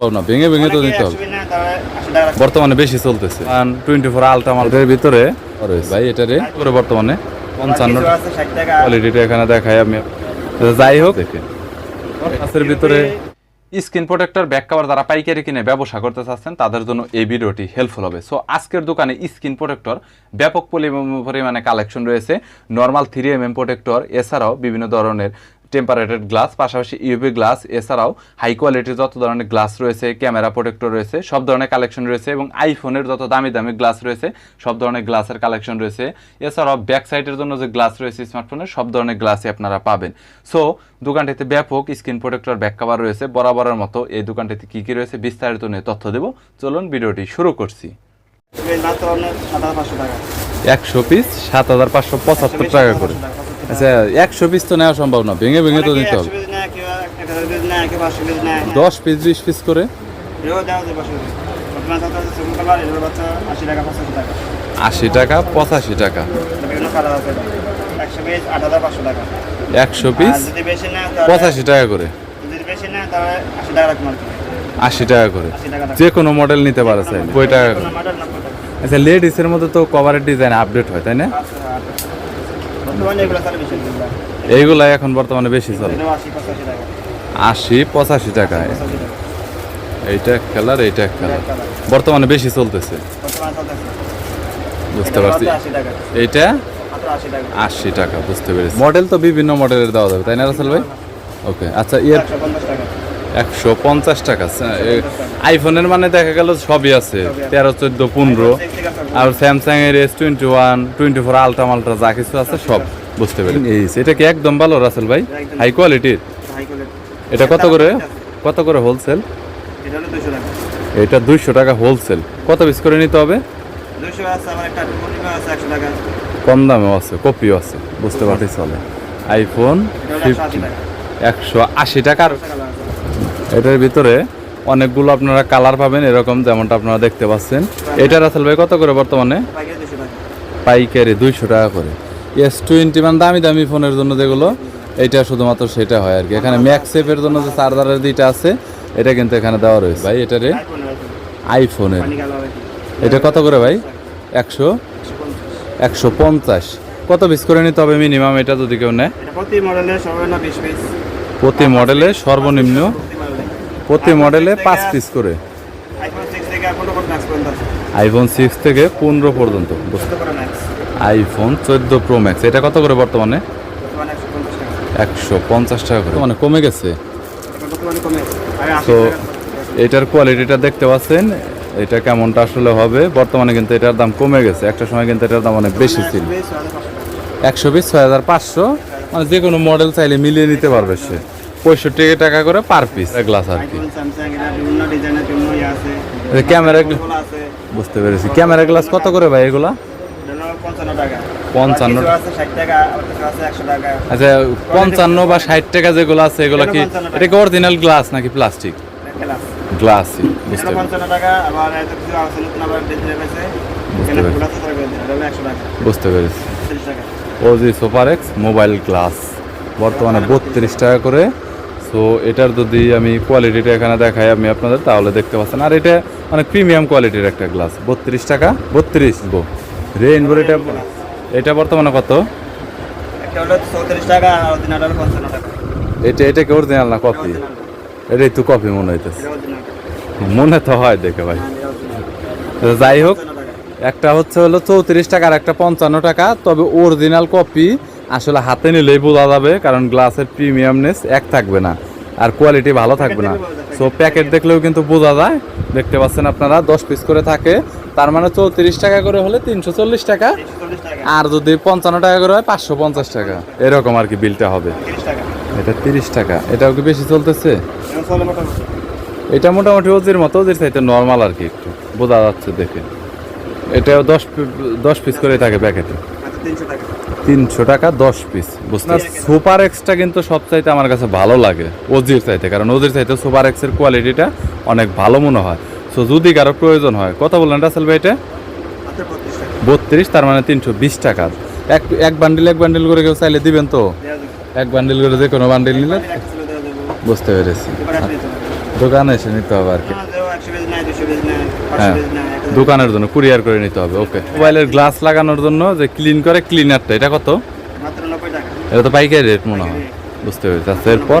না ভেঙে ভেঙে তো দিতে হবে। বর্তমানে বেশি চলতেছে। টোয়েন্টি ফোর মালটার ভিতরে ভাই এটা রে করে বর্তমানে পঞ্চান্ন কোয়ালিটিটা এখানে দেখাই আমি। যাই হোক দেখে গাছের ভিতরে স্ক্রিন প্রোটেক্টর ব্যাক কভার যারা পাইকারি কিনে ব্যবসা করতে চাচ্ছেন তাদের জন্য এই ভিডিওটি হেল্পফুল হবে। সো আজকের দোকানে স্কিন প্রোটেক্টর ব্যাপক পরিমাণে কালেকশন রয়েছে। Normal three M M protector এছাড়াও বিভিন্ন ধরনের টেম্পারেটেড গ্লাস পাশাপাশি ইউভি গ্লাস এছাড়াও হাই কোয়ালিটির যত ধরনের গ্লাস রয়েছে ক্যামেরা প্রোটেক্টর রয়েছে সব ধরনের কালেকশন রয়েছে এবং আইফোনের যত দামি দামি গ্লাস রয়েছে সব ধরনের গ্লাসের কালেকশন রয়েছে। এছাড়াও ব্যাক সাইডের জন্য যে গ্লাস রয়েছে স্মার্টফোনের সব ধরনের গ্লাসই আপনারা পাবেন। সো দোকানটিতে ব্যাপক স্ক্রিন প্রোটেক্টর ব্যাক কভার রয়েছে। বরাবরের মতো এই দোকানটিতে কি কি রয়েছে বিস্তারিত নিয়ে তথ্য দেব। চলুন ভিডিওটি শুরু করছি। একশো পিস সাত হাজার পাঁচশো পঁচাত্তর টাকা করে। আচ্ছা একশো পিস তো নেওয়া সম্ভব না ভেঙে ভেঙে তো নিতে হবে। দশ পিস বিশ পিস করে? আশি টাকা পঁচাশি টাকা। একশো পিস পঁচাশি টাকা। করে। আশি টাকা করে। যে কোনো মডেল নিতে পারে স্যার বই টাকা করে? আচ্ছা লেডিসের মধ্যে তো কভারের ডিজাইন আপডেট হয় তাই না? এইগুলা এখন বর্তমানে বেশি চলে। আশি পঁচাশি টাকা। এইটা এক কালার এইটা এক কালার। বর্তমানে বেশি চলতেছে। বুঝতে পারছি। এইটা? আশি টাকা। বুঝতে পেরেছি। মডেল তো বিভিন্ন মডেলের দেওয়া যাবে তাই না রাসেল ভাই? ওকে আচ্ছা ইয়ের একশো পঞ্চাশ টাকা। আইফোনের মানে দেখা গেল সবই আছে, তেরো, চোদ্দ, পনেরো। আর স্যামসাং এর S twenty one twenty four ultra মাল্ট্রা যা কিছু আছে সব, বুঝতে পেরেছি। এই এটা কি একদম ভালো, রাসেল ভাই? হাই কোয়ালিটির এটা কত করে? কত করে হোলসেল এটা দুইশো টাকা হোলসেল কত পিস করে নিতে হবে? কম দামেও আছে, কপিও আছে, বুঝতে পারছি চলে আইফোন ফিফটি একশো আশি টাকার এটার ভিতরে অনেকগুলো আপনারা কালার পাবেন এরকম যেমনটা আপনারা দেখতে পাচ্ছেন। এটা রাসেল ভাই কত করে বর্তমানে? পাইকারি দুইশো টাকা করে। এস টোয়েন্টি মানে দামি দামি ফোনের জন্য যেগুলো এটা শুধুমাত্র সেটা হয় আর কি। এখানে ম্যাক্সেপের জন্য যে চার্জারের দুইটা আছে এটা কিন্তু এখানে দেওয়া রয়েছে। ভাই এটারে আইফোনের এটা কত করে ভাই? একশো? একশো পঞ্চাশ। কত পিস করে নিতে হবে মিনিমাম এটা যদি কেউ নেয়? প্রতি মডেলে সর্বনিম্ন প্রতি মডেলে সর্বনিম্ন প্রতি মডেলে পাঁচ পিস করে। আইফোন সিক্স থেকে পনেরো পর্যন্ত। আইফোন চোদ্দ প্রো ম্যাক্স এটা কত করে বর্তমানে? একশো পঞ্চাশ টাকা করে। মানে কমে গেছে। তো এটার কোয়ালিটিটা দেখতে পাচ্ছেন। এটা কেমনটা আসলে হবে? বর্তমানে কিন্তু এটার দাম কমে গেছে। একটা সময় কিন্তু এটার দাম অনেক বেশি ছিল। একশো বিশ, ছয় হাজার পাঁচশো। মানে যে কোনো মডেল চাইলে মিলিয়ে নিতে পারবে সে। পঁয়ষট্টি টাকা করে পার পিস গ্লাস আর কি। বিভিন্ন ইয়ে ক্যামেরা বুঝতে পেরেছি। ক্যামেরা গ্লাস কত করে ভাই এগুলা? পঞ্চান্ন আচ্ছা পঞ্চান্ন বা ষাট টাকা যেগুলো আছে এগুলো কি এগুলো 55 টাকা। এটা কি অরিজিনাল গ্লাস নাকি প্লাস্টিক গ্লাসই বুঝতে পেরেছি। OG super X mobile glass বর্তমানে বত্রিশ টাকা করে সো এটার যদি আমি কোয়ালিটিটা এখানে দেখাই আমি আপনাদের তাহলে দেখতে পাচ্ছেন। আর এটা অনেক প্রিমিয়াম কোয়ালিটির একটা গ্লাস বত্রিশ টাকা? বত্রিশ। গো। রেইনবো এটা এটা বর্তমানে কত? এটা এটা কি অরিজিনাল না কপি এটাই তো কপি মনে হইতেছে। মনে তো হয় দেখে ভাই। হ্যাঁ যাই হোক একটা হচ্ছে হলো চৌত্রিশ টাকা আর একটা পঞ্চান্ন টাকা। তবে অরিজিনাল কপি আসলে হাতে নিলেই বোঝা যাবে, কারণ গ্লাসের প্রিমিয়ামনেস এক থাকবে না আর কোয়ালিটি ভালো থাকবে না। সো প্যাকেট দেখলেও কিন্তু বোঝা যায়। দেখতে পাচ্ছেন আপনারা, দশ পিস করে থাকে। তার মানে চৌত্রিশ টাকা করে হলে তিনশো চল্লিশ টাকা। আর যদি পঞ্চান্ন টাকা করে হয়, পাঁচশো পঞ্চাশ টাকা। এরকম আর কি বিলটা হবে। এটা তিরিশ টাকা। এটাও কি বেশি চলতেছে? এটা মোটামুটি ওজির মতো ওজির চাইতে নর্মাল আর কি একটু। বোঝা যাচ্ছে দেখে। এটাও দশ দশ পিস করে থাকে প্যাকেটে তিনশো টাকা দশ পিস বুঝতে সুপার এক্সটা কিন্তু সব চাইতে আমার কাছে ভালো লাগে ওজির চাইতে। কারণ ওজির চাইতে সুপার এক্সের কোয়ালিটিটা অনেক ভালো মনে হয়। সো যদি কারও প্রয়োজন হয় কথা বললেন রাসেল ভাই এটা? বত্রিশ তার মানে তিনশো বিশ টাকা। এক এক বান্ডিল এক বান্ডিল করে কেউ চাইলে দিবেন তো? এক বান্ডিল করে যে কোনো বান্ডিল নিলে? বুঝতে পেরেছি। দোকানে এসে নিতে হবে আর কি। হ্যাঁ। দোকানের জন্য কুরিয়ার করে নিতে হবে ওকে মোবাইলের গ্লাস লাগানোর জন্য যে ক্লিন করে ক্লিনারটা এটা কত? এটা তো পাইকারি রেট মনে হয় বুঝতে পেরেছি। আচ্ছা এরপর?